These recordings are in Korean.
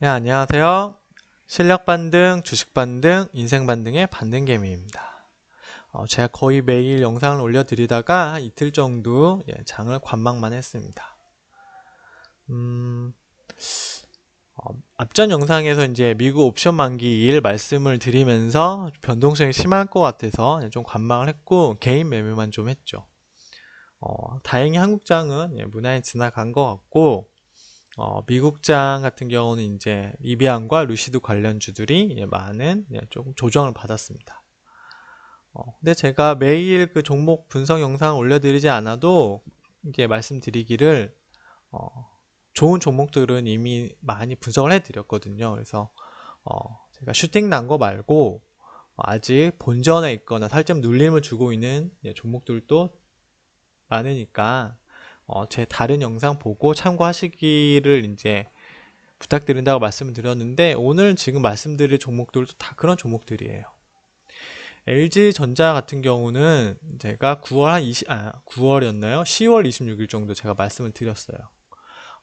네, 안녕하세요. 실력 반등, 주식 반등, 인생 반등의 반등개미입니다. 어, 제가 거의 매일 영상을 올려드리다가 한 이틀 정도 예, 장을 관망만 했습니다. 음, 어, 앞전 영상에서 이제 미국 옵션 만기 일 말씀을 드리면서 변동성이 심할 것 같아서 좀 관망을 했고 개인 매매만 좀 했죠. 어, 다행히 한국장은 예, 무난히 지나간 것 같고 어, 미국장 같은 경우는 이제 이비안과 루시드 관련주들이 예, 많은 예, 조금 조정을 받았습니다. 어, 근데 제가 매일 그 종목 분석 영상 올려드리지 않아도 이게 말씀드리기를 어, 좋은 종목들은 이미 많이 분석을 해드렸거든요. 그래서 어, 제가 슈팅 난 거 말고 아직 본전에 있거나 살점 눌림을 주고 있는 예, 종목들도 많으니까 어, 제 다른 영상 보고 참고하시기를 이제 부탁드린다고 말씀을 드렸는데 오늘 지금 말씀드릴 종목들도 다 그런 종목들이에요. LG전자 같은 경우는 제가 9월 한 20, 아, 9월이었나요? 10월 26일 정도 제가 말씀을 드렸어요.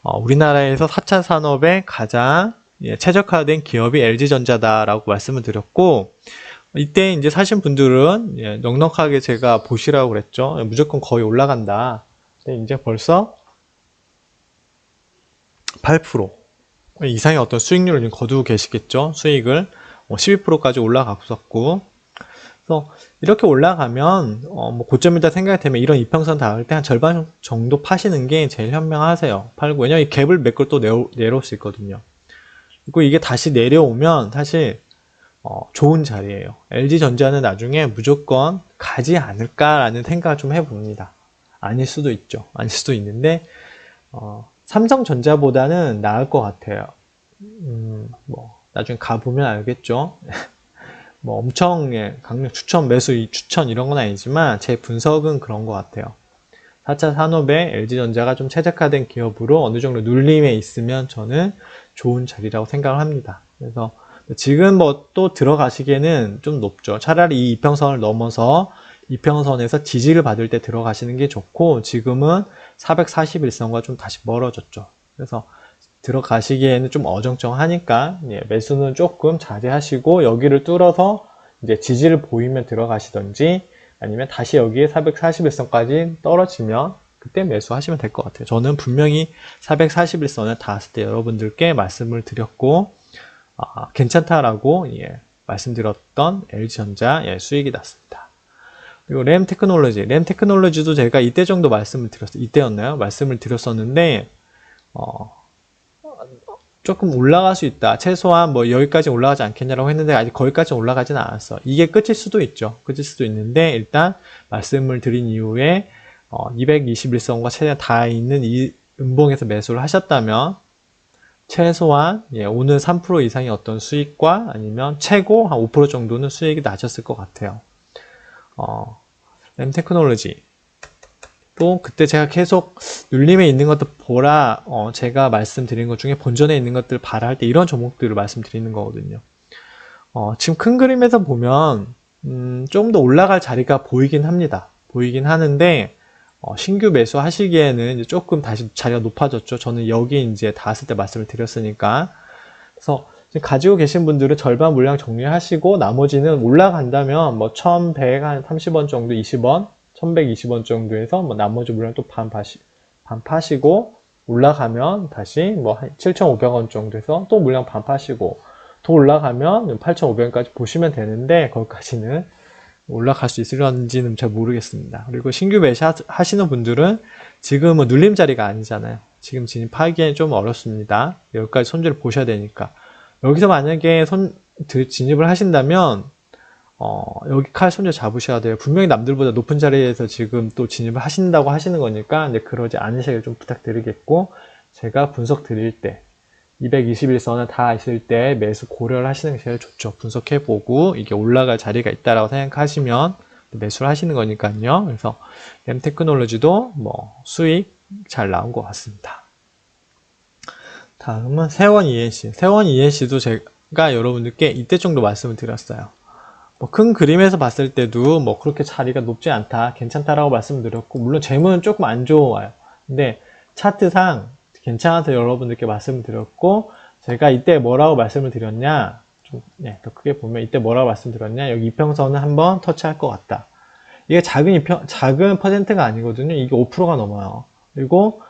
어, 우리나라에서 4차 산업에 가장 예, 최적화된 기업이 LG전자다라고 말씀을 드렸고, 이때 이제 사신 분들은 예, 넉넉하게 제가 보시라고 그랬죠. 무조건 거의 올라간다. 근데 이제 벌써 8% 이상의 어떤 수익률을 지금 거두고 계시겠죠. 수익을 12%까지 올라갔었고, 그래서 이렇게 올라가면 어, 뭐 고점이다 생각이 되면 이런 이평선 닿을 때 한 절반 정도 파시는 게 제일 현명하세요. 팔고 왜냐면 이 갭을 몇걸또 내려올 수 있거든요. 그리고 이게 다시 내려오면 사실 어, 좋은 자리예요. LG 전자는 나중에 무조건 가지 않을까라는 생각을 좀 해봅니다. 아닐 수도 있죠. 아닐 수도 있는데 어, 삼성전자보다는 나을 것 같아요. 음, 뭐 나중에 가보면 알겠죠. 뭐 엄청 예, 강력 추천, 매수 추천 이런 건 아니지만 제 분석은 그런 것 같아요. 4차 산업에 LG전자가 좀 최적화된 기업으로 어느 정도 눌림에 있으면 저는 좋은 자리라고 생각을 합니다. 그래서 지금 뭐 또 들어가시기에는 좀 높죠. 차라리 이 이평선을 넘어서 이평선에서 지지를 받을 때 들어가시는 게 좋고 지금은 441선과 좀 다시 멀어졌죠. 그래서 들어가시기에는 좀 어정쩡하니까 예, 매수는 조금 자제하시고 여기를 뚫어서 이제 지지를 보이면 들어가시던지 아니면 다시 여기에 441선까지 떨어지면 그때 매수하시면 될 것 같아요. 저는 분명히 441선을 닿았을 때 여러분들께 말씀을 드렸고 아, 괜찮다라고 예, 말씀드렸던 LG전자 예, 수익이 났습니다. 그리고 램 테크놀로지, 램 테크놀로지도 제가 이때 정도 말씀을 드렸어요. 이때였나요? 말씀을 드렸었는데 어, 조금 올라갈 수 있다. 최소한 뭐 여기까지 올라가지 않겠냐라고 했는데 아직 거기까지 올라가지는 않았어. 이게 끝일 수도 있죠. 끝일 수도 있는데 일단 말씀을 드린 이후에 어, 221선과 최대한 다 있는 이 음봉에서 매수를 하셨다면 최소한 예, 오늘 3% 이상의 어떤 수익과 아니면 최고 한 5% 정도는 수익이 나셨을 것 같아요. 어, 램 테크놀로지 또 그때 제가 계속 눌림에 있는 것들 보라 어, 제가 말씀드린 것 중에 본전에 있는 것들 봐라 할 때 이런 종목들을 말씀드리는 거거든요. 어, 지금 큰 그림에서 보면 음, 좀더 올라갈 자리가 보이긴 합니다. 보이긴 하는데 어, 신규 매수 하시기에는 조금 다시 자리가 높아졌죠. 저는 여기 이제 닿았을 때 말씀을 드렸으니까. 그래서 가지고 계신 분들은 절반 물량 정리하시고 나머지는 올라간다면 뭐 1130원 정도 20원 1120원 정도에서 뭐 나머지 물량 또 반 파시, 반 파시고 올라가면 다시 뭐 7,500원 정도에서 또 물량 반 파시고 더 올라가면 8,500원까지 보시면 되는데 거기까지는 올라갈 수 있을런지는 잘 모르겠습니다. 그리고 신규 매수 하시는 분들은 지금은 눌림 자리가 아니잖아요. 지금 진입하기엔 좀 어렵습니다. 여기까지 손절을 보셔야 되니까. 여기서 만약에 손, 진입을 하신다면 어, 여기 칼 손절 잡으셔야 돼요. 분명히 남들보다 높은 자리에서 지금 또 진입을 하신다고 하시는 거니까 이제 그러지 않으시길 좀 부탁드리겠고 제가 분석 드릴 때 221선을 다 있을 때 매수 고려를 하시는 게 제일 좋죠. 분석해보고 이게 올라갈 자리가 있다라고 생각하시면 매수를 하시는 거니까요. 그래서 램 테크놀로지도 뭐 수익 잘 나온 것 같습니다. 다음은 세원 ENC. 세원 ENC도 제가 여러분들께 이때 정도 말씀을 드렸어요. 뭐 큰 그림에서 봤을 때도 뭐 그렇게 자리가 높지 않다, 괜찮다라고 말씀드렸고, 물론 재무는 조금 안 좋아요. 근데 차트상 괜찮아서 여러분들께 말씀드렸고, 제가 이때 뭐라고 말씀을 드렸냐, 좀, 네, 더 크게 보면 이때 뭐라고 말씀드렸냐, 여기 이평선을 한번 터치할 것 같다. 이게 작은 이평, 작은 퍼센트가 아니거든요. 이게 5%가 넘어요. 그리고,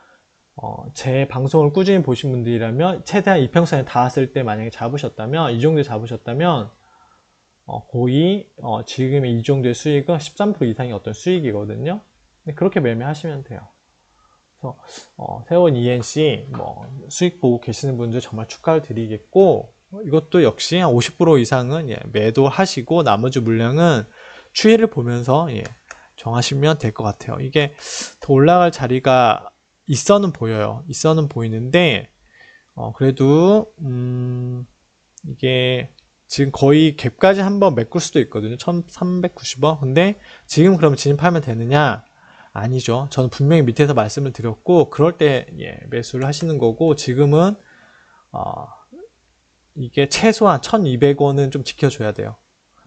어, 제 방송을 꾸준히 보신 분들이라면, 최대한 이평선에 닿았을 때 만약에 잡으셨다면, 이 정도에 잡으셨다면, 어, 거의, 어, 지금의 이 정도의 수익은 13% 이상의 어떤 수익이거든요. 그렇게 매매하시면 돼요. 그래서 어, 세원 ENC 뭐 수익 보고 계시는 분들 정말 축하를 드리겠고 어, 이것도 역시 한 50% 이상은 예, 매도하시고 나머지 물량은 추이를 보면서 예, 정하시면 될 것 같아요. 이게 더 올라갈 자리가 있어는 보여요. 있어는 보이는데 어, 그래도 음, 이게 지금 거의 갭까지 한번 메꿀 수도 있거든요. 1390원. 근데 지금 그러면 진입하면 되느냐? 아니죠. 저는 분명히 밑에서 말씀을 드렸고, 그럴 때, 예, 매수를 하시는 거고, 지금은, 어, 이게 최소한 1200원은 좀 지켜줘야 돼요.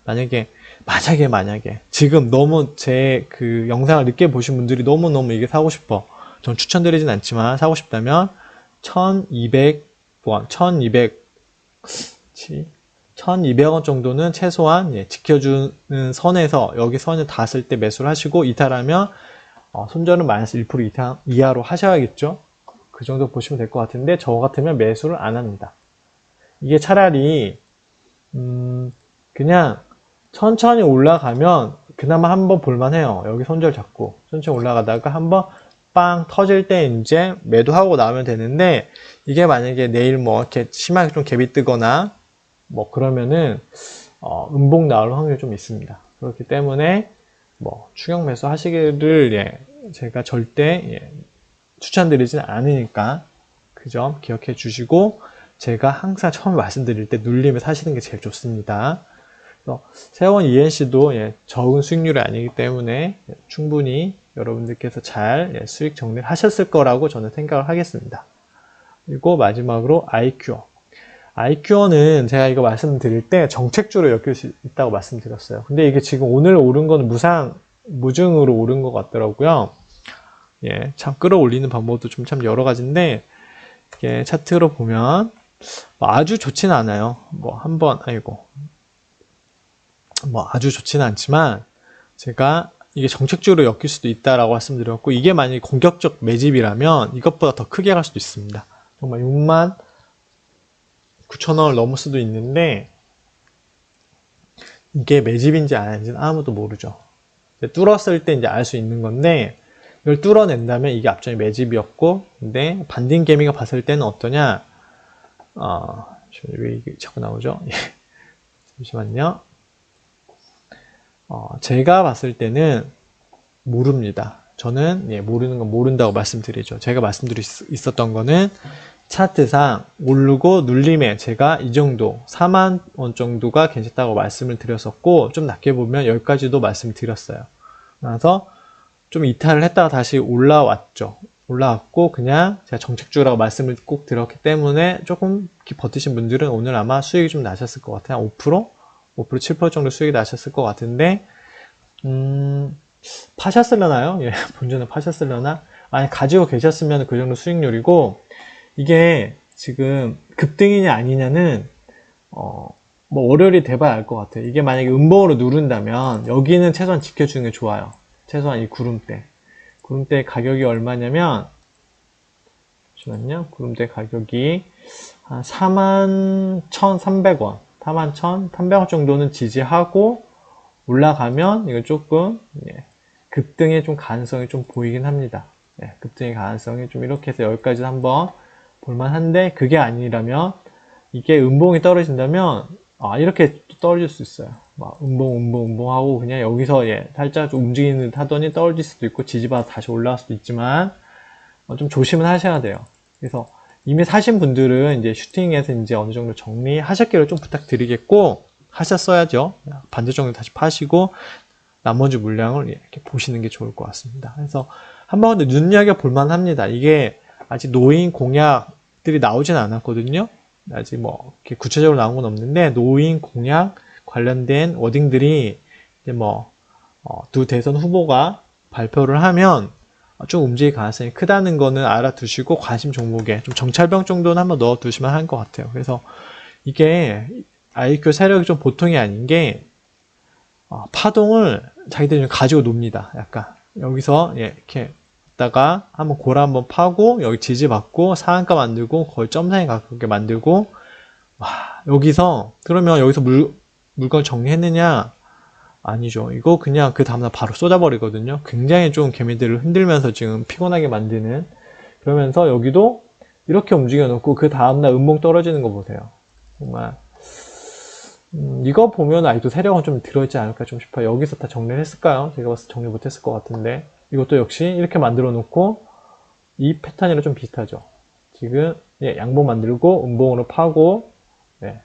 만약에, 만약에, 만약에, 지금 너무 제 그 영상을 늦게 보신 분들이 너무너무 이게 사고 싶어. 전 추천드리진 않지만, 사고 싶다면, 1200원, 1200, 1200원 정도는 최소한 예, 지켜주는 선에서 여기 선을 닿았을 때 매수를 하시고 이탈하면 어, 손절은 마이너스 1% 이하, 이하로 하셔야겠죠. 그 정도 보시면 될 것 같은데 저 같으면 매수를 안 합니다. 이게 차라리 음, 그냥 천천히 올라가면 그나마 한번 볼만해요. 여기 손절 잡고 천천히 올라가다가 한번 빵 터질 때 이제 매도하고 나오면 되는데 이게 만약에 내일 뭐 이렇게 심하게 좀 갭이 뜨거나 뭐 그러면은 어, 음봉 나올 확률이 좀 있습니다. 그렇기 때문에 뭐 추격 매수 하시기를 예, 제가 절대 예, 추천드리진 않으니까 그 점 기억해 주시고 제가 항상 처음 말씀드릴 때 눌림을 사시는 게 제일 좋습니다. 세원 ENC도 예, 적은 수익률이 아니기 때문에 예, 충분히 여러분들께서 잘 예, 수익 정리를 하셨을 거라고 저는 생각을 하겠습니다. 그리고 마지막으로 IQ. IQ는 제가 이거 말씀드릴 때 정책주로 엮일 수 있다고 말씀드렸어요. 근데 이게 지금 오늘 오른 거는 무상, 무증으로 오른 것 같더라고요. 예, 참 끌어올리는 방법도 좀 참 여러 가지인데, 이게 차트로 보면 뭐 아주 좋지는 않아요. 뭐 한번, 아이고. 뭐 아주 좋지는 않지만, 제가 이게 정책주로 엮일 수도 있다라고 말씀드렸고, 이게 만약에 공격적 매집이라면 이것보다 더 크게 갈 수도 있습니다. 정말 6만 9천 원을 넘을 수도 있는데 이게 매집인지 아닌지는 아무도 모르죠. 뚫었을 때 이제 알 수 있는 건데 이걸 뚫어낸다면 이게 앞전에 매집이었고 근데 반딩 개미가 봤을 때는 어떠냐 어, 왜 이게 자꾸 나오죠? 예. 잠시만요. 어, 제가 봤을 때는 모릅니다. 저는 예, 모르는 건 모른다고 말씀드리죠. 제가 말씀드릴 수 있었던 거는 차트상 오르고 눌림에 제가 이 정도 4만 원 정도가 괜찮다고 말씀을 드렸었고 좀 낮게 보면 여기까지도 말씀을 드렸어요. 그래서 좀 이탈을 했다가 다시 올라왔죠. 올라왔고 그냥 제가 정책주라고 말씀을 꼭 드렸기 때문에 조금 버티신 분들은 오늘 아마 수익이 좀 나셨을 것 같아요. 한 5%? 5% 7% 정도 수익이 나셨을 것 같은데 음 파셨을려나요? 예, 본전을 파셨을려나? 아니 가지고 계셨으면 그 정도 수익률이고 이게 지금 급등이냐 아니냐는 어, 뭐 월요일이 돼봐야 알 것 같아요. 이게 만약에 음봉으로 누른다면 여기는 최소한 지켜주는 게 좋아요. 최소한 이 구름대. 구름대 가격이 얼마냐면 잠시만요. 구름대 가격이 한 41,300원, 41,300원 정도는 지지하고 올라가면 이거 조금 예, 급등의 좀 가능성이 좀 보이긴 합니다. 예, 급등의 가능성이 좀 이렇게 해서 여기까지 한번 볼만한데 그게 아니라면 이게 음봉이 떨어진다면 아 이렇게 떨어질 수 있어요. 막 음봉 음봉 음봉 하고 그냥 여기서 예 살짝 좀 움직이는 듯 하더니 떨어질 수도 있고 지지받아 다시 올라갈 수도 있지만 어, 좀 조심은 하셔야 돼요. 그래서 이미 사신 분들은 이제 슈팅에서 이제 어느 정도 정리하셨기를 좀 부탁드리겠고 하셨어야죠. 반대 정도 다시 파시고 나머지 물량을 이렇게 보시는 게 좋을 것 같습니다. 그래서 한번 눈여겨 볼만 합니다. 이게 아직 노인 공약들이 나오진 않았거든요. 아직 뭐 구체적으로 나온 건 없는데 노인 공약 관련된 워딩들이 이제 뭐두 어, 대선 후보가 발표를 하면 좀 움직일 가능성이 크다는 거는 알아두시고 관심 종목에 좀 정찰병 정도는 한번 넣어두시면 할것 같아요. 그래서 이게 IQ 세력이 좀 보통이 아닌 게 어, 파동을 자기들이 좀 가지고 놉니다. 약간 여기서 예, 이렇게 다가 한번 고라 한번 파고 여기 지지 받고 상한가 만들고 거의 점상에 가깝게 만들고 와 여기서 그러면 여기서 물 물건 정리했느냐 아니죠. 이거 그냥 그 다음날 바로 쏟아버리거든요. 굉장히 좀 개미들을 흔들면서 지금 피곤하게 만드는. 그러면서 여기도 이렇게 움직여 놓고 그 다음날 음봉 떨어지는 거 보세요. 정말. 음, 이거 보면 아직도 세력은 좀 들어있지 않을까 좀 싶어요. 여기서 다 정리를 했을까요? 제가 봤을 때 정리 못했을 것 같은데. 이것도 역시 이렇게 만들어 놓고 이 패턴이랑 좀 비슷하죠. 지금 예, 양봉 만들고 음봉으로 파고 예,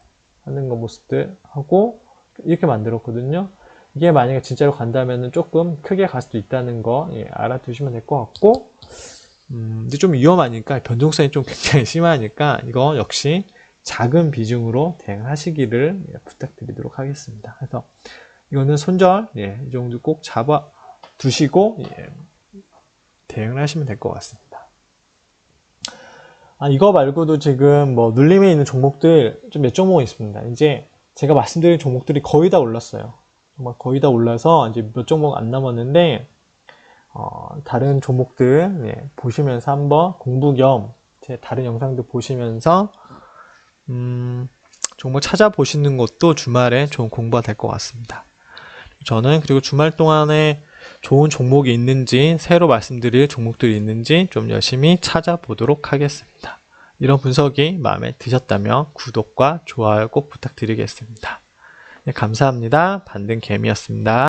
하는 거 모습들 하고 이렇게 만들었거든요. 이게 만약에 진짜로 간다면은 조금 크게 갈 수도 있다는 거 예, 알아두시면 될 것 같고 음, 근데 좀 위험하니까 변동성이 좀 굉장히 심하니까 이거 역시 작은 비중으로 대응하시기를 예, 부탁드리도록 하겠습니다. 그래서 이거는 손절 예, 이 정도 꼭 잡아 두시고 예, 대응을 하시면 될 것 같습니다. 아, 이거 말고도 지금 뭐 눌림에 있는 종목들 좀 몇 종목은 있습니다. 이제 제가 말씀드린 종목들이 거의 다 올랐어요. 정말 거의 다 올라서 이제 몇 종목 안 남았는데 어, 다른 종목들 예, 보시면서 한번 공부 겸 제 다른 영상도 보시면서 음, 종목 찾아보시는 것도 주말에 좋은 공부가 될 것 같습니다. 저는 그리고 주말 동안에 좋은 종목이 있는지, 새로 말씀드릴 종목들이 있는지 좀 열심히 찾아보도록 하겠습니다. 이런 분석이 마음에 드셨다면 구독과 좋아요 꼭 부탁드리겠습니다. 네, 감사합니다. 반등개미였습니다.